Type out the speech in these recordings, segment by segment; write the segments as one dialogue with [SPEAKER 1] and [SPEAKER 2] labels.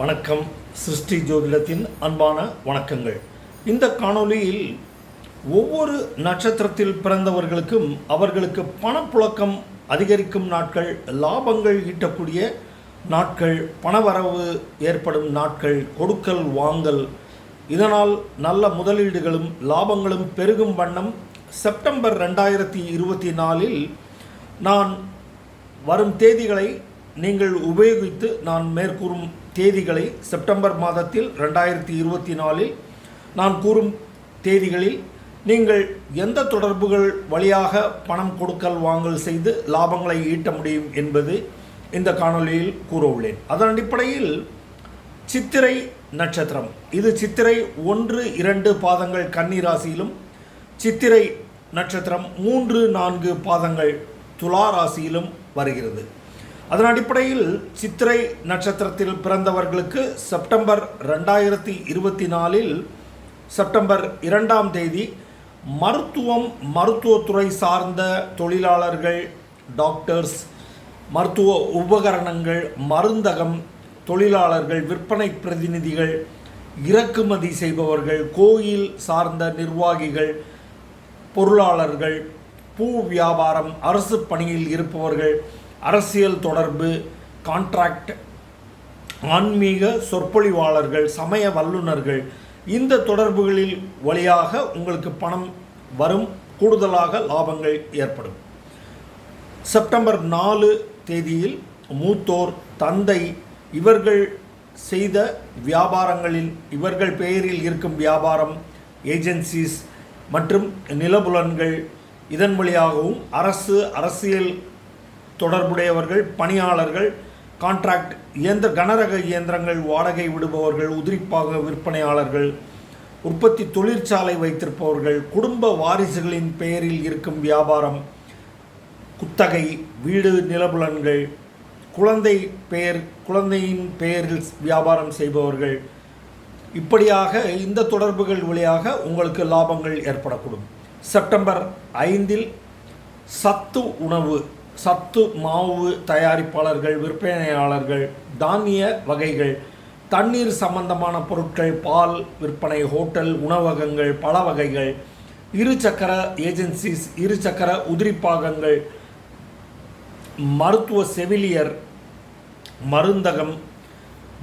[SPEAKER 1] வணக்கம். சிருஷ்டி ஜோதிடத்தின் அன்பான வணக்கங்கள். இந்த காணொளியில் ஒவ்வொரு நட்சத்திரத்தில் பிறந்தவர்களுக்கும் அவர்களுக்கு பணப்புழக்கம் அதிகரிக்கும் நாட்கள் லாபங்கள் ஈட்டக்கூடிய நாட்கள் பணவரவு ஏற்படும் நாட்கள் கொடுக்கல் வாங்கல். இதனால் நல்ல முதலீடுகளும் லாபங்களும் பெருகும் வண்ணம் செப்டம்பர் ரெண்டாயிரத்தி இருபத்தி நாலில் நான் வரும் தேதிகளை நீங்கள் உபயோகித்து நான் மேற்கூறும் தேதிகளை செப்டம்பர் மாதத்தில் ரெண்டாயிரத்தி இருபத்தி நாலில் நான் கூறும் தேதிகளில் நீங்கள் எந்த தொடர்புகள் வழியாக பணம் கொடுக்கல் வாங்கல் செய்து லாபங்களை ஈட்ட முடியும் என்பது இந்த காணொளியில் கூற உள்ளேன் அதன் அடிப்படையில் சித்திரை நட்சத்திரம். இது சித்திரை ஒன்று இரண்டு பாதங்கள் கன்னி ராசியிலும் சித்திரை நட்சத்திரம் மூன்று நான்கு பாதங்கள் துலா ராசியிலும் வருகிறது. அதன் அடிப்படையில் சித்திரை நட்சத்திரத்தில் பிறந்தவர்களுக்கு செப்டம்பர் ரெண்டாயிரத்தி இருபத்தி நாலில் செப்டம்பர் இரண்டாம் தேதி மருத்துவம் மருத்துவத்துறை சார்ந்த தொழிலாளர்கள் டாக்டர்ஸ் மருத்துவ உபகரணங்கள் மருந்தகம் தொழிலாளர்கள் விற்பனை பிரதிநிதிகள் இறக்குமதி செய்பவர்கள் கோயில் சார்ந்த நிர்வாகிகள் பொருளாளர்கள் பூ வியாபாரம் அரசு பணியில் இருப்பவர்கள் அரசியல் தொடர்பு கான்ட்ராக்ட் ஆன்மீக சொற்பொழிவாளர்கள் சமய வல்லுநர்கள் இந்த தொடர்புகளில் வழியாக உங்களுக்கு பணம் வரும் கூடுதலாக லாபங்கள் ஏற்படும். செப்டம்பர் நாலு தேதியில் மூத்தோர் தந்தை இவர்கள் செய்த வியாபாரங்களில் இவர்கள் பெயரில் இருக்கும் வியாபாரம் ஏஜென்சிஸ் மற்றும் நிலபுலன்கள் இதன் வழியாகவும் அரசு அரசியல் தொடர்புடையவர்கள் பணியாளர்கள் கான்ட்ராக்ட் இயந்திர கனரக இயந்திரங்கள் வாடகை விடுபவர்கள் உதிரிப்பாக விற்பனையாளர்கள் உற்பத்தி தொழிற்சாலை வைத்திருப்பவர்கள் குடும்ப வாரிசுகளின் பெயரில் இருக்கும் வியாபாரம் குத்தகை வீடு நிலபுலன்கள் குழந்தை பெயர் குழந்தையின் பெயரில் வியாபாரம் செய்பவர்கள். இப்படியாக இந்த தொடர்புகள் வழியாக உங்களுக்கு லாபங்கள் ஏற்படக்கூடும். செப்டம்பர் ஐந்தில் சத்து உணவு சத்து மாவு தயாரிப்பாளர்கள் விற்பனையாளர்கள் தானிய வகைகள் தண்ணீர் சம்பந்தமான பொருட்கள் பால் விற்பனை ஹோட்டல் உணவகங்கள் பல வகைகள் இருசக்கர ஏஜென்சிஸ் இருசக்கர உதிரிப்பாகங்கள் மருத்துவ செவிலியர் மருந்தகம்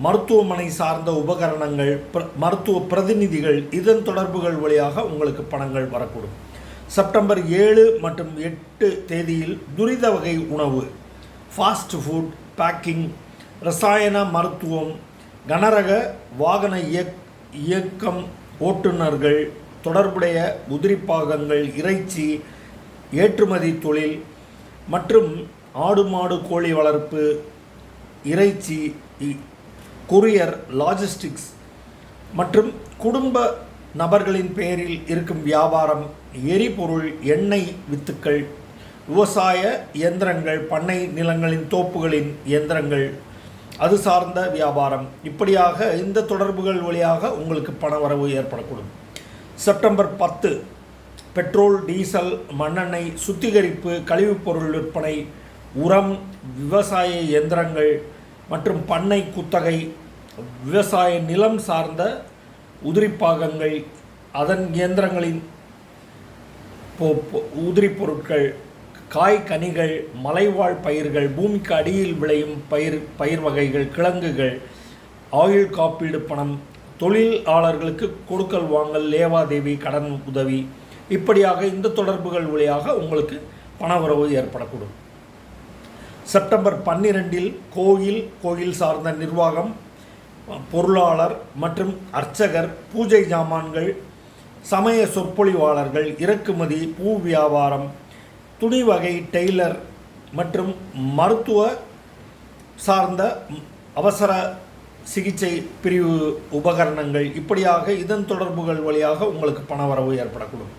[SPEAKER 1] மருத்துவமனை சார்ந்த உபகரணங்கள் மருத்துவ பிரதிநிதிகள் இதன் தொடர்புகள் வழியாக உங்களுக்கு பணங்கள் வரக்கூடும். செப்டம்பர் ஏழு மற்றும் எட்டு தேதியில் துரித வகை உணவு ஃபாஸ்ட் ஃபுட் பேக்கிங் ரசாயன மருத்துவம் கனரக வாகன இயக் இயக்கம் ஓட்டுநர்கள் தொடர்புடைய உதிரிப்பாகங்கள் இறைச்சி ஏற்றுமதி தொழில் மற்றும் ஆடு மாடு கோழி வளர்ப்பு இறைச்சி இ- கொரியர் லாஜிஸ்டிக்ஸ் மற்றும் குடும்ப நபர்களின் பெயரில் இருக்கும் வியாபாரம் எரிபொருள் எண்ணெய் வித்துக்கள் விவசாய இயந்திரங்கள் பண்ணை நிலங்களின் தோப்புகளின் இயந்திரங்கள் அது சார்ந்த வியாபாரம். இப்படியாக இந்த தொடர்புகள் வழியாக உங்களுக்கு பண வரவு ஏற்படக்கூடும். செப்டம்பர் பத்து பெட்ரோல் டீசல் மண்ணெண்ணெய் சுத்திகரிப்பு கழிவுப் பொருள் விற்பனை உரம் விவசாய இயந்திரங்கள் மற்றும் பண்ணை குத்தகை விவசாய நிலம் சார்ந்த உதிரிப்பாகங்கள் அதன் இயந்திரங்களின் உதிரி பொருட்கள் காய் கனிகள் மலைவாழ் பயிர்கள் பூமிக்கு அடியில் விளையும் பயிர் பயிர் வகைகள் கிழங்குகள் ஆயுள் காப்பீடு பணம் தொழிலாளர்களுக்கு கொடுக்கல் வாங்கல் லேவாதேவி கடன் உதவி. இப்படியாக இந்த தொடர்புகள் வழியாக உங்களுக்கு பணவரவு ஏற்படக்கூடும். செப்டம்பர் பன்னிரெண்டில் கோயில் கோயில் சார்ந்த நிர்வாகம் பொருளாளர் மற்றும் அர்ச்சகர் பூஜை ஜாமான்கள் சமய சொற்பொழிவாளர்கள் இறக்குமதி பூ வியாபாரம் துணி வகை டெய்லர் மற்றும் மருத்துவ சார்ந்த அவசர சிகிச்சை பிரிவு உபகரணங்கள். இப்படியாக இதன் தொடர்புகள் வழியாக உங்களுக்கு பணவரவு ஏற்படக்கூடும்.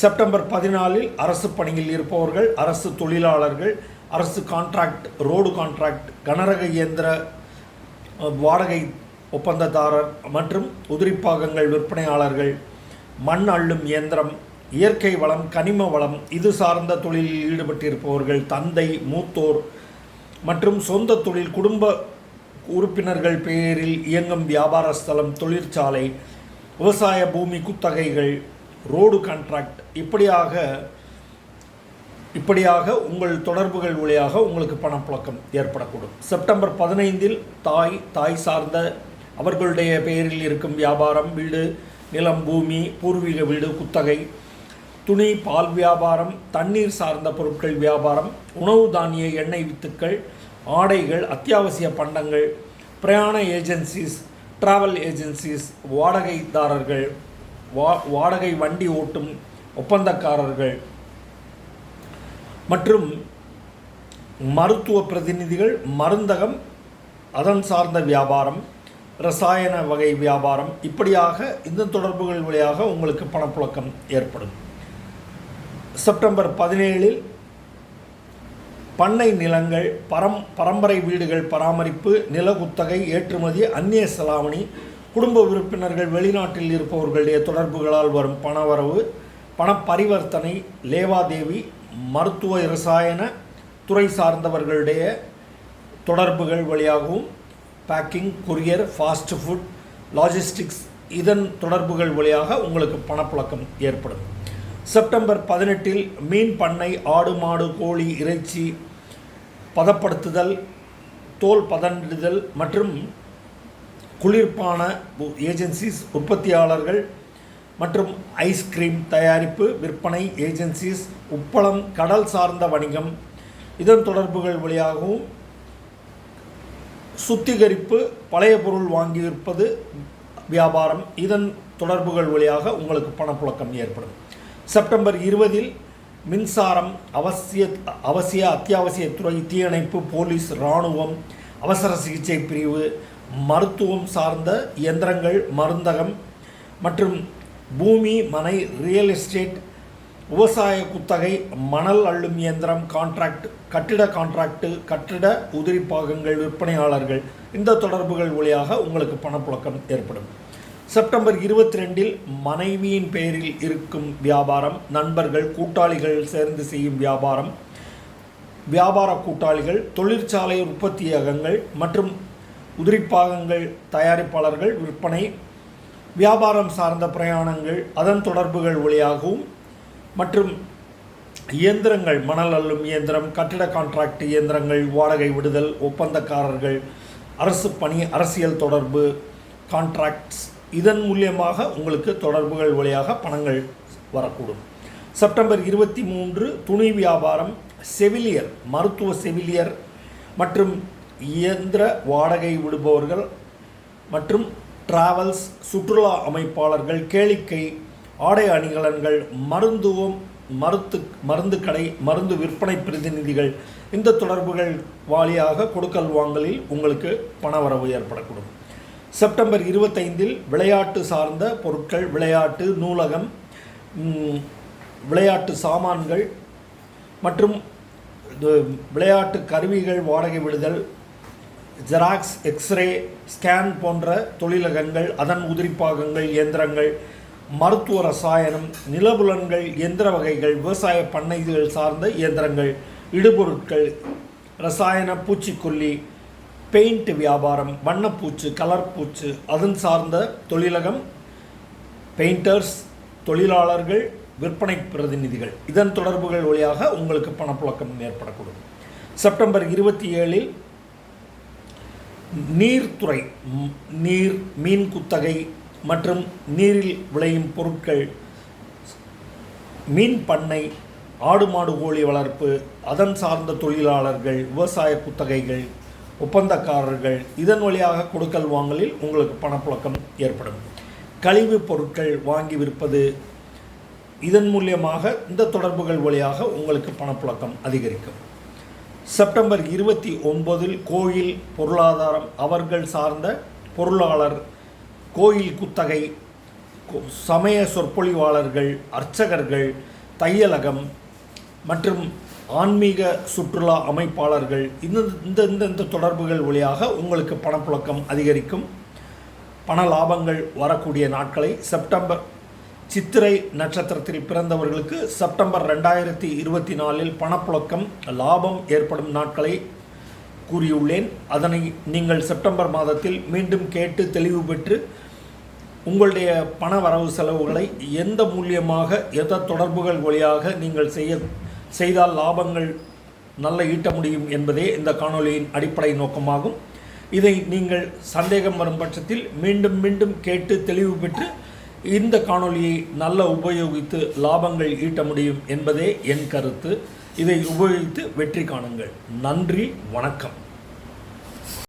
[SPEAKER 1] செப்டம்பர் பதினாலில் அரசு பணியில் இருப்பவர்கள் அரசு தொழிலாளர்கள் அரசு கான்ட்ராக்ட் ரோடு கான்ட்ராக்ட் கனரக இயந்திர வாடகை ஒப்பந்ததாரர் மற்றும் உதிரிப்பாகங்கள் விற்பனையாளர்கள் மண் அள்ளும் இயந்திரம் இயற்கை வளம் கனிம வளம் இது சார்ந்த தொழிலில் ஈடுபட்டிருப்பவர்கள் தந்தை மூத்தோர் மற்றும் சொந்த தொழில் குடும்ப உறுப்பினர்கள் பெயரில் இயங்கும் வியாபார ஸ்தலம் தொழிற்சாலை விவசாய பூமி குத்தகைகள் ரோடு கான்ட்ராக்ட் இப்படியாக இப்படியாக உங்கள் தொடர்புகள் வழியாக உங்களுக்கு பணப்புழக்கம் ஏற்படக்கூடும். செப்டம்பர் பதினைந்தில் தாய் தாய் சார்ந்த அவர்களுடைய பெயரில் இருக்கும் வியாபாரம் வீடு நிலம் பூமி பூர்வீக வீடு குத்தகை துணி பால் வியாபாரம் தண்ணீர் சார்ந்த பொருட்கள் வியாபாரம் உணவு தானிய எண்ணெய் வித்துக்கள் ஆடைகள் அத்தியாவசிய பண்டங்கள் பிரயாண ஏஜென்சிஸ் டிராவல் ஏஜென்சிஸ் வாடகைதாரர்கள் வா வாடகை வண்டி ஓட்டும் ஒப்பந்தக்காரர்கள் மற்றும் மருத்துவ பிரதிநிதிகள் மருந்தகம் அதன் சார்ந்த வியாபாரம் ரசாயன வகை வியாபாரம் இப்படியாக இந்த தொடர்புகள் வழியாக உங்களுக்கு பணப்புழக்கம் ஏற்படும். செப்டம்பர் பதினேழில் பண்ணை நிலங்கள் பரம் பரம்பரை வீடுகள் பராமரிப்பு நில குத்தகை ஏற்றுமதி அந்நிய செலாவணி குடும்ப உறுப்பினர்கள் வெளிநாட்டில் இருப்பவர்களுடைய தொடர்புகளால் வரும் பணவரவு பணப்பரிவர்த்தனை லேவாதேவி மருத்துவ இரசாயன துறை சார்ந்தவர்களுடைய தொடர்புகள் வழியாகவும் packing courier fast food logistics இதன் தொடர்புகள் வழியாக உங்களுக்கு பணப்புழக்கம் ஏற்படும். செப்டம்பர் பதினெட்டில் மீன் பண்ணை ஆடு மாடு கோழி இறைச்சி பதப்படுத்துதல் தோல் பதனிடுதல் மற்றும் குளிர்பான ஏஜென்சிஸ் உற்பத்தியாளர்கள் மற்றும் ஐஸ்கிரீம் தயாரிப்பு விற்பனை ஏஜென்சிஸ் உப்பளம் கடல் சார்ந்த வணிகம். இதன் தொடர்புகள் வழியாகவும் சுத்திகரிப்பு பழைய பொருள் வாங்கி விற்பது வியாபாரம். இதன் தொடர்புகள் வழியாக உங்களுக்கு பணப்புழக்கம் ஏற்படும். செப்டம்பர் இருபதில் மின்சாரம் அவசிய அவசிய அத்தியாவசிய துறை தீயணைப்பு போலீஸ் இராணுவம் அவசர சிகிச்சை பிரிவு மருத்துவம் சார்ந்த இயந்திரங்கள் மருந்தகம் மற்றும் பூமி மனை ரியல் எஸ்டேட் விவசாய குத்தகை மணல் அள்ளும் இயந்திரம் கான்ட்ராக்ட் கட்டிட கான்ட்ராக்டு கட்டிட உதிரி பாகங்கள் விற்பனையாளர்கள். இந்த தொடர்புகள் வழியாக உங்களுக்கு பணப்புழக்கம் ஏற்படும். செப்டம்பர் இருபத்தி ரெண்டில் மனைவியின் பெயரில் இருக்கும் வியாபாரம் நண்பர்கள் கூட்டாளிகள் சேர்ந்து செய்யும் வியாபாரம் வியாபார கூட்டாளிகள் தொழிற்சாலை உற்பத்தியகங்கள் மற்றும் உதிரிப்பாகங்கள் தயாரிப்பாளர்கள் விற்பனை வியாபாரம் சார்ந்த பிரயாணங்கள் அதன் தொடர்புகள் வழியாகவும் மற்றும் இயந்திரங்கள் மணல் அள்ளும் இயந்திரம் கட்டிட கான்ட்ராக்ட் இயந்திரங்கள் வாடகை விடுதல் ஒப்பந்தக்காரர்கள் அரசு பணி அரசியல் தொடர்பு கான்ட்ராக்ட்ஸ் இதன் மூலியமாக உங்களுக்கு தொடர்புகள் வழியாக பணங்கள் வரக்கூடும். செப்டம்பர் இருபத்தி மூன்று துணி வியாபாரம் செவிலியர் மருத்துவ செவிலியர் மற்றும் இயந்திர வாடகை விடுபவர்கள் மற்றும் டிராவல்ஸ் சுற்றுலா அமைப்பாளர்கள் கேளிக்கை ஆடை அணிகலன்கள் மருந்துவம் மருத்து மருந்து கடை மருந்து விற்பனை பிரதிநிதிகள். இந்த தொடர்புகள் வாலியாக கொடுக்கல் வாங்கலில் உங்களுக்கு பணவரவு ஏற்படக்கூடும். செப்டம்பர் இருபத்தைந்தில் விளையாட்டு சார்ந்த பொருட்கள் விளையாட்டு நூலகம் விளையாட்டு சாமான்கள் மற்றும் விளையாட்டு கருவிகள் வாடகை விடுதல் ஜெராக்ஸ் எக்ஸ்ரே ஸ்கேன் போன்ற தொழிலகங்கள் அதன் உதிரிப்பாகங்கள் இயந்திரங்கள் மருத்துவ ரசாயனம் நிலபுலன்கள் இயந்திர வகைகள் விவசாய பண்ணைகள் சார்ந்த இயந்திரங்கள் இடுபொருட்கள் ரசாயன பூச்சிக்கொல்லி பெயிண்ட் வியாபாரம் வண்ணப்பூச்சு கலர் பூச்சு அதன் சார்ந்த தொழிலகம் பெயிண்டர்ஸ் தொழிலாளர்கள் விற்பனை பிரதிநிதிகள். இதன் தொடர்புகள் வழியாக உங்களுக்கு பணப்புழக்கம் ஏற்படக்கூடும். செப்டம்பர் இருபத்தி ஏழில் நீர்த்துறை நீர் மீன் குத்தகை மற்றும் நீரில் விளையும் பொருட்கள் மீன் பண்ணை ஆடு மாடு கோழி வளர்ப்பு அதன் சார்ந்த தொழிலாளர்கள் விவசாய குத்தகைகள் ஒப்பந்தக்காரர்கள் இதன் வழியாக கொடுக்கல் வாங்கலில் உங்களுக்கு பணப்புழக்கம் ஏற்படும். கழிவுப் பொருட்கள் வாங்கி விற்பது இதன் மூலியமாக இந்த தொடர்புகள் வழியாக உங்களுக்கு பணப்புழக்கம் அதிகரிக்கும். செப்டம்பர் இருபத்தி ஒன்பதில் கோயில் பொருளாதாரம் அவர்கள் சார்ந்த பொருளாளர் கோயில் குத்தகை சமய சொற்பொழிவாளர்கள் அர்ச்சகர்கள் தையலகம் மற்றும் ஆன்மீக சுற்றுலா அமைப்பாளர்கள் இந்த இந்த இந்தந்த தொடர்புகள் வழியாக உங்களுக்கு பணப்புழக்கம் அதிகரிக்கும். பண லாபங்கள் வரக்கூடிய நாட்களை செப்டம்பர் சித்திரை நட்சத்திரத்தில் பிறந்தவர்களுக்கு செப்டம்பர் ரெண்டாயிரத்தி இருபத்தி நாலில் பணப்புழக்கம் லாபம் ஏற்படும் நாட்களை கூறியுள்ளேன். அதனை நீங்கள் செப்டம்பர் மாதத்தில் மீண்டும் கேட்டு தெளிவு பெற்று உங்களுடைய பண வரவு செலவுகளை எந்த மூலியமாக எந்த தொடர்புகள் வழியாக நீங்கள் செய்ய செய்தால் லாபங்கள் நல்ல ஈட்ட முடியும் என்பதே இந்த காணொளியின் அடிப்படை நோக்கமாகும். இதை நீங்கள் சந்தேகம் வரும் பட்சத்தில் மீண்டும் மீண்டும் கேட்டு தெளிவு பெற்று இந்த காணொளியை நல்ல உபயோகித்து லாபங்கள் ஈட்ட முடியும் என்பதே என் கருத்து. இதை உபயோகித்து வெற்றி காணுங்கள். நன்றி வணக்கம்.